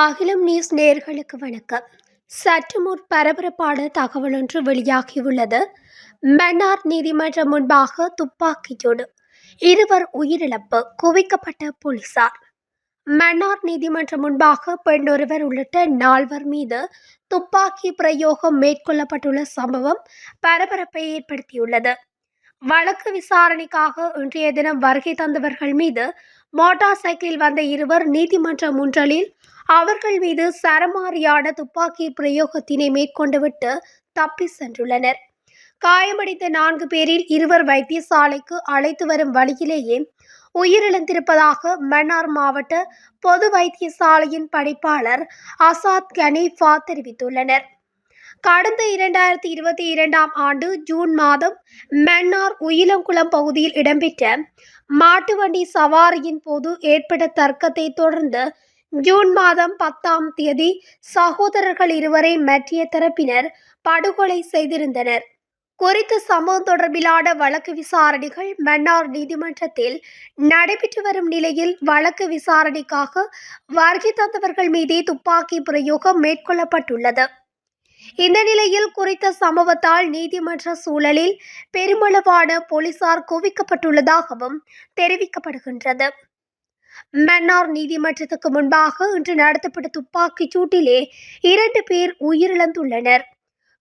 அகிலம் நியூஸ் நேர்களுக்கு வணக்கம். சற்று முன் பரபரப்பான தகவல் ஒன்று வெளியாகியுள்ளது. மன்னார் நீதிமன்றம் முன்பாக துப்பாக்கியோடு இருவர் உயிரிழப்பு. குவிக்கப்பட்ட போலீசார். மன்னார் நீதிமன்றம் முன்பாக பெண்ணொருவர் உள்ளிட்ட நால்வர் மீது துப்பாக்கி பிரயோகம் மேற்கொள்ளப்பட்டுள்ள சம்பவம் பரபரப்பை ஏற்படுத்தியுள்ளது. வழக்கு விசாரணைக்காக இன்றைய தினம் வருகை தந்தவர்கள் மீது மோட்டார் சைக்கிளில் வந்த இருவர் நீதிமன்ற முன்றலில் அவர்கள் மீது சரமாரியான துப்பாக்கி பிரயோகத்தினை மேற்கொண்டுவிட்டு தப்பி சென்றுள்ளனர். காயமடைந்த நான்கு பேரில் இருவர் வைத்தியசாலைக்கு அழைத்து வரும் வழியிலேயே உயிரிழந்திருப்பதாக மன்னார் மாவட்ட பொது வைத்தியசாலையின் பணிப்பாளர் அசாத் கனீஃபா தெரிவித்துள்ளனர். கடந்த இரண்டாயிரத்தி இருபத்தி இரண்டாம் ஆண்டு ஜூன் மாதம் மன்னார் உயிலங்குளம் பகுதியில் இடம்பெற்ற மாட்டு வண்டி சவாரியின் போது ஏற்பட்ட தர்க்கத்தை தொடர்ந்து ஜூன் மாதம் பத்தாம் தேதி சகோதரர்கள் இருவரை மற்றிய தரப்பினர் படுகொலை செய்திருந்தனர். குறித்த சம்பவம் தொடர்பிலான வழக்கு விசாரணைகள் மன்னார் நீதிமன்றத்தில் நடைபெற்று வரும் நிலையில் வழக்கு விசாரணைக்காக வருகை தந்தவர்கள் மீதே துப்பாக்கி பிரயோகம் மேற்கொள்ளப்பட்டுள்ளது. இந்த நிலையில் குறித்த சம்பவத்தால் நீதிமன்ற சூழலில் பெருமளவான போலீசார் குவிக்கப்பட்டுள்ளதாகவும் தெரிவிக்கப்படுகின்றது. மன்னார் நீதிமன்றத்துக்கு முன்பாக இன்று நடத்தப்பட்ட துப்பாக்கிச் சூட்டிலே இரண்டு பேர் உயிரிழந்துள்ளனர்.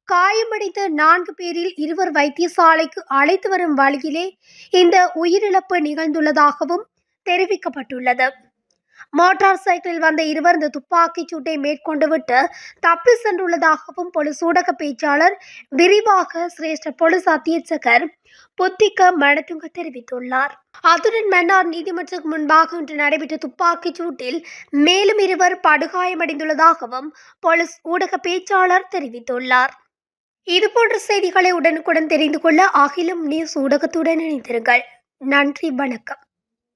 காயமடைந்த நான்கு பேரில் இருவர் வைத்தியசாலைக்கு அழைத்து வரும் வழியிலே இந்த உயிரிழப்பு நிகழ்ந்துள்ளதாகவும் தெரிவிக்கப்பட்டுள்ளது. மோட்டார் சைக்கிளில் வந்த இருவர் இந்த துப்பாக்கிச் சூட்டை மேற்கொண்டுவிட்டு தப்பி சென்றுள்ளதாகவும் போலீஸ் ஊடக பேச்சாளர் விரிவாக சிரேஷ்ட போலீஸ் அத்தியட்சகர் புத்திக்க மணத்துங்க தெரிவித்துள்ளார். அத்துடன் மன்னார் நீதிமன்றத்துக்கு முன்பாக இன்று நடைபெற்ற துப்பாக்கிச் சூட்டில் மேலும் இருவர் படுகாயமடைந்துள்ளதாகவும் போலீஸ் ஊடக பேச்சாளர் தெரிவித்துள்ளார். இதுபோன்ற செய்திகளை உடனுக்குடன் தெரிந்து கொள்ள அகிலும் நியூஸ் ஊடகத்துடன் இணைந்திருங்கள். நன்றி வணக்கம்.